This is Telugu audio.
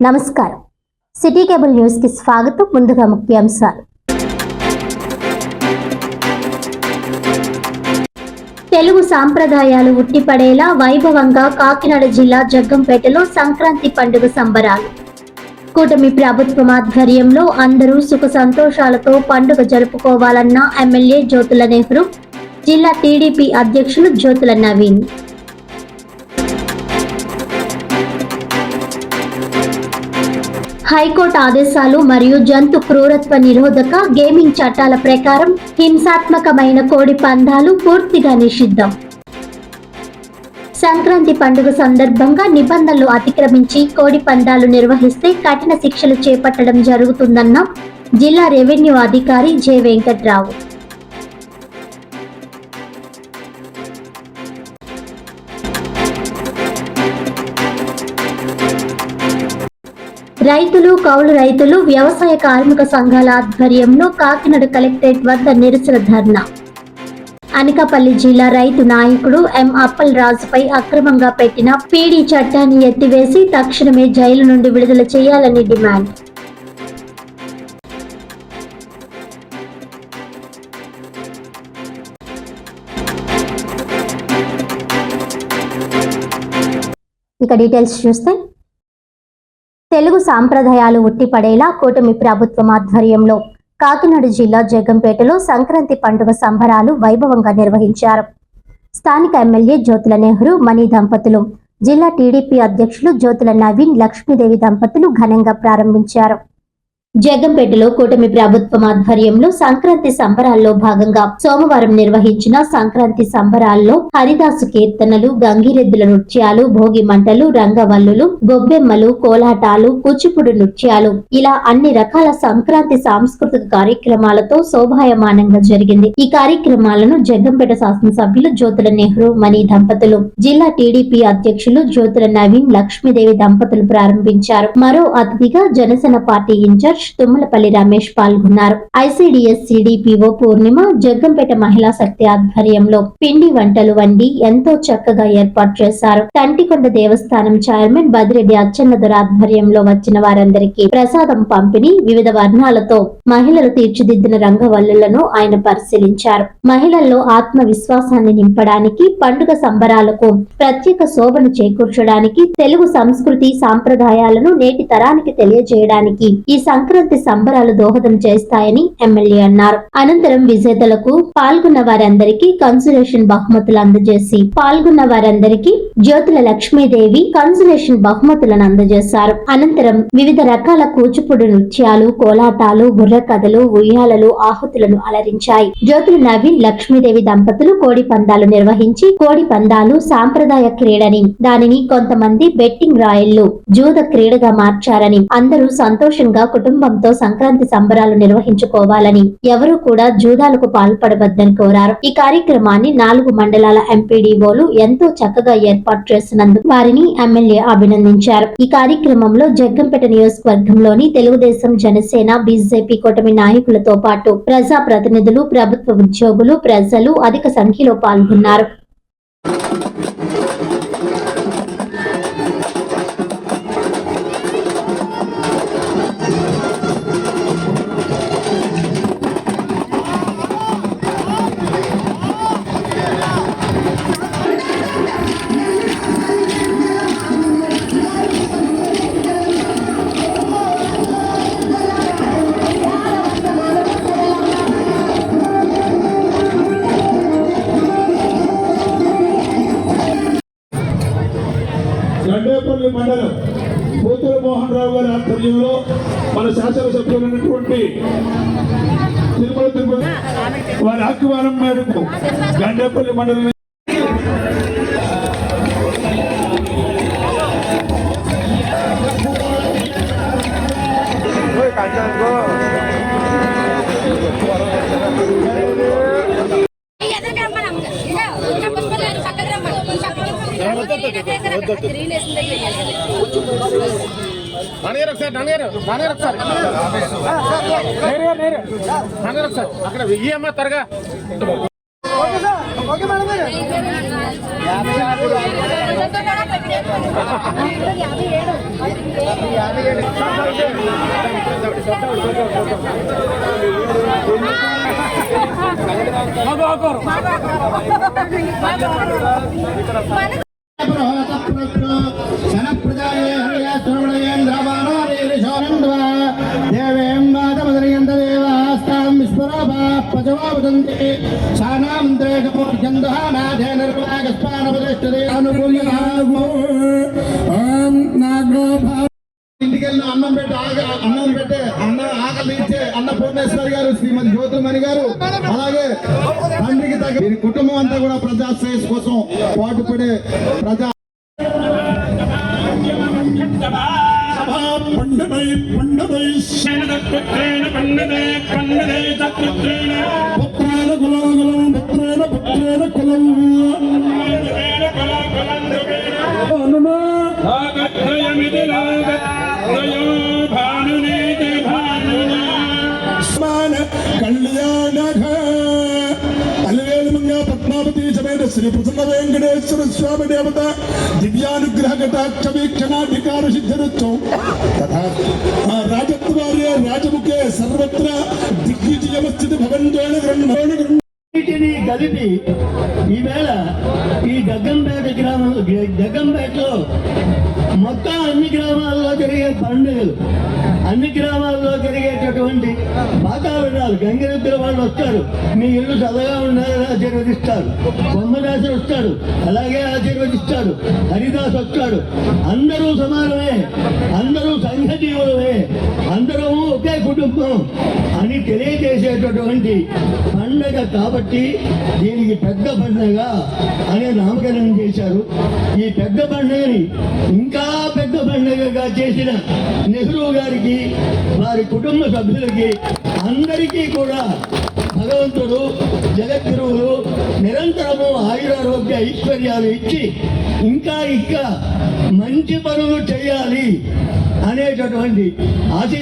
నమస్కారం. సిటీ కేబుల్ న్యూస్కి స్వాగతం. ముందుగా ముఖ్యాంశాలు. తెలుగు సాంప్రదాయాలు ఉట్టిపడేలా వైభవంగా కాకినాడ జిల్లా జగ్గంపేటలో సంక్రాంతి పండుగ సంబరాలు. కూటమి ప్రభుత్వం ఆధ్వర్యంలో అందరూ సుఖ సంతోషాలతో పండుగ జరుపుకోవాలన్న ఎమ్మెల్యే జ్యోతుల నెహ్రూ జిల్లా టీడీపీ అధ్యక్షులు జ్యోతుల నవీన్. హైకోర్టు ఆదేశాలు మరియు జంతు క్రూరత్వ నిరోధక గేమింగ్ చట్టాల ప్రకారం హింసాత్మకమైన కోడి పందాలు పూర్తిగా నిషిద్ధం. సంక్రాంతి పండుగ సందర్భంగా నిబంధనలు అతిక్రమించి కోడి పందాలు నిర్వహిస్తే కఠిన శిక్షలు చేపట్టడం జరుగుతుందన్న జిల్లా రెవెన్యూ అధికారి జె వెంకట్రావు. రైతులు కౌలు రైతులు వ్యవసాయ కార్మిక సంఘాల ఆధ్వర్యంలో కాకినాడ కలెక్టరేట్ వద్ద నిరసన ధర్నా. అనకాపల్లి జిల్లా రైతు నాయకుడు ఎం అప్పల్ రాజుపై అక్రమంగా పెట్టిన పీడీ చట్టాన్ని ఎత్తివేసి తక్షణమే జైలు నుండి విడుదల చేయాలని డిమాండ్. ఇక డీటెయిల్స్ చూస్తే తెలుగు సాంప్రదాయాలు ఉట్టిపడేలా కూటమి ప్రభుత్వం ఆధ్వర్యంలో కాకినాడ జిల్లా జగంపేటలో సంక్రాంతి పండుగ సంబరాలు వైభవంగా నిర్వహించారు. స్థానిక ఎమ్మెల్యే జ్యోతుల నెహ్రూ మణి దంపతులు జిల్లా టీడీపీ అధ్యక్షులు జ్యోతుల నవీన్ లక్ష్మీదేవి దంపతులు ఘనంగా ప్రారంభించారు. జగంపేటలో కూటమి ప్రభుత్వం ఆధ్వర్యంలో సంక్రాంతి సంబరాల్లో భాగంగా సోమవారం నిర్వహించిన సంక్రాంతి సంబరాల్లో హరిదాసు కీర్తనలు గంగిరెద్దుల నృత్యాలు భోగి మంటలు రంగవల్లులు గొబ్బెమ్మలు కోలాటాలు కూచిపూడి నృత్యాలు. ఇలా అన్ని రకాల సంక్రాంతి సాంస్కృతిక కార్యక్రమాలతో శోభాయమానంగా జరిగింది. ఈ కార్యక్రమాలను జగంపేట శాసనసభ్యులు జ్యోతుల నెహ్రూ మణి దంపతులు జిల్లా టీడీపీ అధ్యక్షులు జ్యోతుల నవీన్ లక్ష్మీదేవి దంపతులు ప్రారంభించారు. మరో అతిథిగా జనసేన పార్టీ ఇన్ఛార్జ్ తుమ్మలపల్లి రమేష్ పాల్గొన్నారు. ఐసీడీఎస్ సిడిపిఓ పూర్ణిమ జగ్గంపేట మహిళా శక్తి ఆధ్వర్యంలో పిండి వంటలు వండి ఎంతో చక్కగా ఏర్పాటు చేశారు. తంటికొండ దేవస్థానం చైర్మన్ బదిరెడ్డి అచ్చెన్నదొర ఆధ్వర్యంలో వచ్చిన వారందరికీ ప్రసాదం పంపిణీ వివిధ వర్ణాలతో మహిళలు తీర్చిదిద్దిన రంగవల్లులను ఆయన పరిశీలించారు. మహిళల్లో ఆత్మవిశ్వాసాన్ని నింపడానికి పండుగ సంబరాలకు ప్రత్యేక శోభను చేకూర్చడానికి తెలుగు సంస్కృతి సాంప్రదాయాలను నేటి తరానికి తెలియజేయడానికి ఈ సంక్రాంతి సంబరాలు దోహదం చేస్తాయని ఎమ్మెల్యే అన్నారు. అనంతరం విజేతలకు పాల్గొన్న వారందరికీ కన్సులేషన్ బహుమతులు అందజేసి పాల్గొన్న వారందరికీ జ్యోతుల లక్ష్మీదేవి కన్సులేషన్ బహుమతులను అందజేశారు. అనంతరం వివిధ రకాల కూచిపూడి నృత్యాలు కోలాటాలు బుర్ర కథలు ఉయ్యాలలు ఆహుతులను అలరించాయి. జ్యోతుల నవీన్ లక్ష్మీదేవి దంపతులు కోడి పందాలు నిర్వహించి కోడి పందాలు సాంప్రదాయ క్రీడని దానిని కొంతమంది బెట్టింగ్ రాయళ్ళు జూద క్రీడగా మార్చారని అందరూ సంతోషంగా కుటుంబంతో సంక్రాంతి సంబరాలు నిర్వహించుకోవాలని ఎవరూ కూడా జూదాలకు పాల్పడవద్దని కోరారు. ఈ కార్యక్రమాన్ని నాలుగు మండలాల ఎంపీడీఓలు ఎంతో చక్కగా ఏర్పాటు చేసినందుకు వారిని ఎమ్మెల్యే అభినందించారు. ఈ కార్యక్రమంలో జగ్గంపేట నియోజకవర్గంలోని తెలుగుదేశం జనసేన బీజేపీ కూటమి నాయకులతో పాటు ప్రజా ప్రతినిధులు ప్రభుత్వ ఉద్యోగులు ప్రజలు అధిక సంఖ్యలో పాల్గొన్నారు. గండేపల్లి మండలం కూతురు మోహన్ రావు గారి ఆధ్వర్యంలో మన శాసనసభ్యులైనటువంటి తిరుమల తిరుపతి వారి ఆహ్వానం మేరకు గండేపల్లి మండలం ఎదురుగా నాన్నగారు ఒకసారి నాన్నగారు నాన్నగారు ఒకసారి నేరుగా నేరు నాన్నగారు ఒకసారి అక్కడ వెయ్యి అమ్మ త్వరగా. అన్నం పెట్టి ఆగ అన్నం పెట్టే అన్న ఆకలి ఇచ్చే అన్న పూర్ణేశ్వరి గారు శ్రీమతి జ్యోతిమణి గారు. అలాగే తండ్రికి తగ్గ వీరి కుటుంబం అంతా కూడా ప్రజా శ్రేయస్ కోసం పాటుపడే ప్రజా பண்ணதை பண்ணதை சேனதப்பத்தேன பண்ணதை பண்ணதை தப்பத்தேன புத்திரேன குலகுலம் புத்திரேன புத்திரேன குலம் ശ്രീ വെങ്കടേശ്വര സ്വാമി ദേവത ദിവ്യാനുഗ്രഹ കടാക്ഷമീക്ഷണാധികാര രാജമുഖേ സർവത്ര ദിഗ്വിജയമസ്ഥിതി ഭവൻ అన్నిటినీ కలిపి ఈవేళ ఈ గగ్గంపేట గ్రామం గగ్గంపేటలో మొత్తం అన్ని గ్రామాల్లో జరిగే పండుగలు అన్ని గ్రామాల్లో జరిగేటటువంటి వాతావరణాలు. గంగిరెద్దుల వాళ్ళు వస్తారు. మీ ఇల్లు చల్లగా ఉండాలని ఆశీర్వదిస్తారు. బొమ్మదాసు వస్తాడు. అలాగే ఆశీర్వదిస్తాడు. హరిదాస్ వస్తాడు. అందరూ సమానమే. అందరూ సంఘజీవులమే. అందరూ ఒకే కుటుంబం అని తెలియజేసేటటువంటి పండగ కాబట్టి కాబట్టి దీనికి పెద్ద పండుగ అనే నామకరణం చేశారు. ఈ పెద్ద పండుగని ఇంకా పెద్ద పండుగగా చేసిన నెహ్రూ గారికి వారి కుటుంబ సభ్యులకి అందరికీ కూడా భగవంతుడు జగద్గురువులు నిరంతరము ఆయురారోగ్య ఐశ్వర్యాలు ఇచ్చి ఇంకా ఇంకా మంచి పనులు చేయాలి అనేటటువంటి ఆశీ